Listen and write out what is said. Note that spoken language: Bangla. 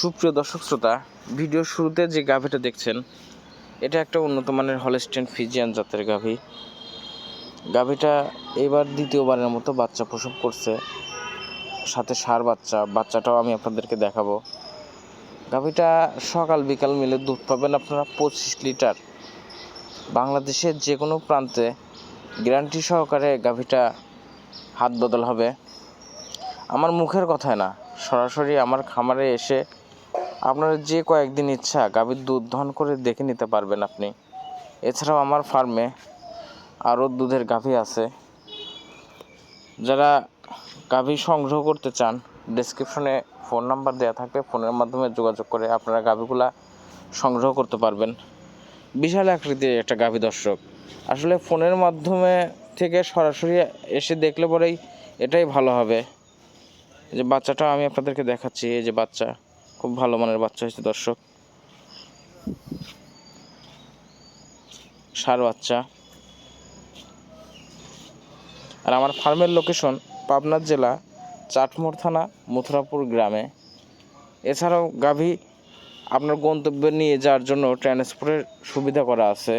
সুপ্রিয় দর্শক শ্রোতা ভিডিওর শুরুতে যে গাভীটা দেখছেন, এটা একটা উন্নত মানের হলস্টেন ফিজিয়ান জাতের গাভী। গাভীটা এবার দ্বিতীয়বারের মতো বাচ্চা প্রসব করছে, সাথে সার বাচ্চা, বাচ্চাটাও আমি আপনাদেরকে দেখাবো। গাভীটা সকাল বিকাল মিলে দুধ পাবেন আপনারা পঁচিশ লিটার। বাংলাদেশের যে কোনো প্রান্তে গ্যারান্টি সহকারে গাভীটা হাত বদল হবে। আমার মুখের কথায় না, সরাসরি আমার খামারে এসে আপনার যে কয়েকদিন ইচ্ছা গাভীর দুধ ধন করে দেখে নিতে পারবেন আপনি। এছাড়াও আমার ফার্মে আরও দুধের গাভী আছে। যারা গাভী সংগ্রহ করতে চান ডেসক্রিপশনে ফোন নাম্বার দেওয়া থাকবে। ফোনের মাধ্যমে যোগাযোগ করে আপনারা গাভীগুলা সংগ্রহ করতে পারবেন। বিশাল আকৃতির একটা গাভী দর্শক। আসলে ফোনের মাধ্যমে থেকে সরাসরি এসে দেখলে পরেই এটাই ভালো হবে। যে বাচ্চাটা আমি আপনাদেরকে দেখাচ্ছি, এই যে বাচ্চা। খুব ভালো মানের বাচ্চা হয়েছে, দর্শক। সার বাচ্চা। আর আমার ফার্মের লোকেশন পাবনার জেলা, চাটমোড় থানা, মথুরাপুর গ্রামে। এছাড়াও গাভী আপনার গন্তব্যে নিয়ে যাওয়ার জন্য ট্রান্সপোর্টের সুবিধা করা আছে।